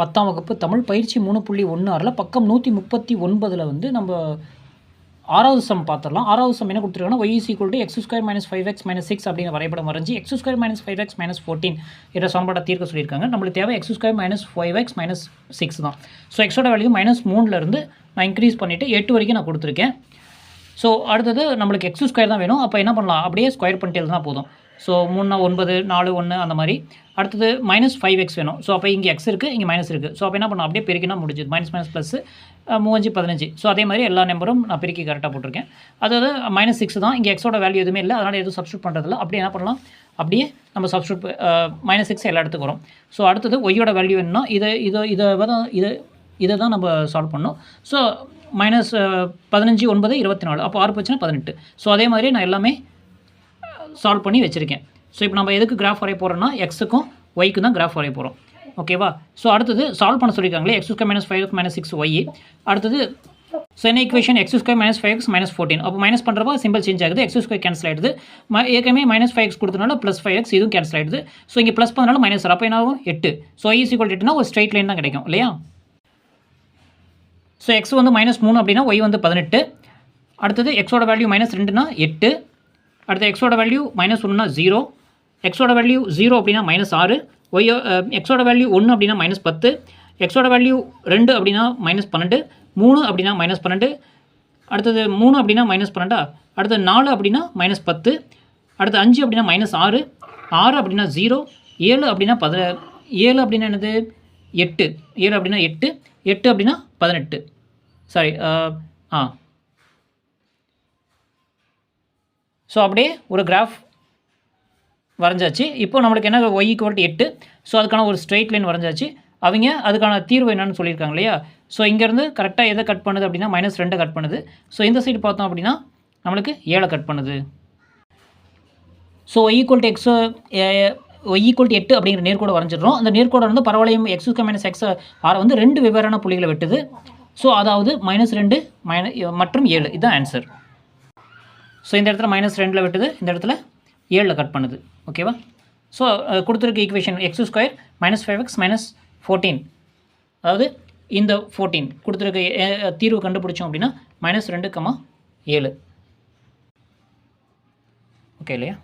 பத்தாம் வகுப்பு தமிழ் பயிற்சி மூணு புள்ளி ஒன்று ஆறில் பக்கம் நூற்றி முப்பத்தி ஒன்பதில் வந்து நம்ம ஆறாவது சம் பார்த்துடலாம் ஆறாவது சம் என்ன கொடுத்துருக்காங்கன்னா y is equal to x square minus five x minus six அப்படிங்கிற வரைபடம் வரைஞ்சி x square minus five x minus fourteen என்ற சமன்பாட்டை தீர்க்க சொல்லியிருக்காங்க. நம்மளுக்கு தேவை x square minus five x minus six தான். ஸோ எக்ஸோட வேல்யூ மைனஸ் மூணுலேருந்து நான் இன்க்ரீஸ் பண்ணிவிட்டு எட்டு வரைக்கும் நான் கொடுத்துருக்கேன். ஸோ அடுத்தது நம்மளுக்கு எக்ஸ் ஸ்கொயர் தான் வேணும். அப்போ என்ன பண்ணலாம்? அப்படியே ஸ்கொயர் பண்ணிட்டு தான் போதும். ஸோ மூணு ஒன்பது நாலு ஒன்று அந்த மாதிரி. அடுத்தது மைனஸ் ஃபைவ் எக்ஸ் வேணும். ஸோ அப்போ இங்கே எக்ஸ் இருக்குது இங்கே மைனஸ் இருக்குது ஸோ அப்போ என்ன பண்ணலாம்? அப்படியே பெருக்கினா முடிஞ்சுது. மைனஸ் மைனஸ் ப்ளஸ் மூவஞ்சு பதினஞ்சு. ஸோ அதே மாதிரி எல்லா நம்பரும் நான் பெருக்கி கரெக்டாக போட்டிருக்கேன். அதாவது மைனஸ் சிக்ஸ் தான். இங்கே எக்ஸோட வேல்யூ எதுவுமே இல்லை. அதனால் எதுவும் சப்ஸ்டியூட் பண்ணுறதில்ல அப்படியே என்ன பண்ணலாம்? அப்படியே நம்ம சப்ஸ்டியூட் மைனஸ் சிக்ஸ் எல்லா இடத்துக்கு வரும். ஸோ அடுத்தது ஒய்யோட வேல்யூ என்னன்னா இதை இதை இதை தான் இதை இதை தான் நம்ம சால்வ் பண்ணோம். ஸோ மைனஸ் பதினஞ்சு ஒன்பது இருபத்தி நாலு அப்போ ஆறு பிரச்சனை பதினெட்டு. ஸோ அதே மாதிரி நான் எல்லாமே சால்வ் பண்ணி வச்சுருக்கேன். ஸோ இப்போ நம்ம எதுக்கு கிராஃப் வரைய போகிறோன்னா எக்ஸுக்கும் ஒய்க்கு தான் கிராஃப் வரைய போகிறோம் ஓகேவா ஸோ அடுத்தது சால்வ் பண்ண சொல்லியிருக்காங்களே x square minus five minus six y அடுத்தது ஸோ என்ன equation x square minus five x minus fourteen அப்போ மைனஸ் பண்ணுறப்போ சிம்பிள் சேஞ்ச் ஆகுது. எக்ஸ் ஸ்கொயர் கேன்சல் ஆகிடுது ம ஏற்கனவே மைனஸ் ஃபைவ் எக்ஸ் கொடுத்தனால ப்ளஸ் ஃபைவ் எக்ஸ் இதுவும் கேன்சல் ஆகிடுது ஸோ இங்கே ப்ளஸ் பண்ணனால மைனஸ் அப்போ என்ன ஆகும் எட்டு ஸோ ஐ ஈக்குவல் எட்டுனா ஒரு ஸ்ட்ரைட் லைன் தான் கிடைக்கும். இல்லையா? ஸோ எக்ஸ் வந்து மைனஸ் மூணு அப்படின்னா ஒய் வந்து பதினெட்டு. அடுத்தது எக்ஸோட வேல்யூ மைனஸ் ரெண்டுனா எட்டு. அடுத்து எக்ஸோட வேல்யூ மைனஸ் ஒன்றுனா ஜீரோ எக்ஸோட வேல்யூ ஜீரோ அப்படின்னா மைனஸ் ஆறு. ஒய் எக்ஸோட வேல்யூ ஒன்று அப்படின்னா மைனஸ் பத்து. எக்ஸோட வேல்யூ ரெண்டு அப்படின்னா மைனஸ் பன்னெண்டு. மூணு அப்படின்னா மைனஸ் பன்னெண்டு. அடுத்தது மூணு அப்படின்னா மைனஸ் பன்னெண்டா? அடுத்தது நாலு அப்படின்னா மைனஸ் பத்து. அடுத்து அஞ்சு அப்படின்னா மைனஸ் ஆறு. ஆறு அப்படின்னா ஜீரோ ஏழு அப்படின்னா பத ஏழு அப்படின்னா என்னது? எட்டு. ஏழு அப்படின்னா எட்டு. எட்டு அப்படின்னா பதினெட்டு. சாரி uh, ஆ. ஸோ அப்படியே ஒரு கிராஃப் வரைஞ்சாச்சு. இப்போ நம்மளுக்கு என்ன ஒய் ஈக்குவல் எட்டு. ஸோ அதுக்கான ஒரு ஸ்ட்ரெயிட் லைன் வரைஞ்சாச்சு. அவங்க அதுக்கான தீர்வு என்னன்னு சொல்லியிருக்காங்க இல்லையா? ஸோ இங்கேருந்து கரெக்டாக எதை கட் பண்ணுது அப்படின்னா மைனஸ் ரெண்டை கட் பண்ணுது. ஸோ இந்த சைடு பார்த்தோம் அப்படின்னா நம்மளுக்கு ஏழை கட் பண்ணுது. So y equal to x y equal to எட்டு அப்படிங்கிற நேர்கோடு வரைஞ்சிடுறோம். அந்த நேர்கோடு வந்து பரவாயில்லையும் எக்ஸ் மைனஸ் எக்ஸ் ஆரை வந்து ரெண்டு வெவ்வேறான புள்ளிகளை வெட்டுது. ஸோ அதாவது மைனஸ் ரெண்டு மைன மற்றும் ஏழு. இதுதான் ஆன்சர் ஸோ இந்த இடத்துல மைனஸ் ரெண்டில் விட்டுது இந்த இடத்துல ஏழில் கட் பண்ணுது. ஓகேவா ஸோ கொடுத்துருக்க equation x square minus five x minus fourteen அதாவது இந்த ஃபோர்டீன் கொடுத்துருக்க தீர்வு கண்டுபிடிச்சோம் அப்படின்னா மைனஸ் ரெண்டு கமா ஏழு. ஓகே இல்லையா?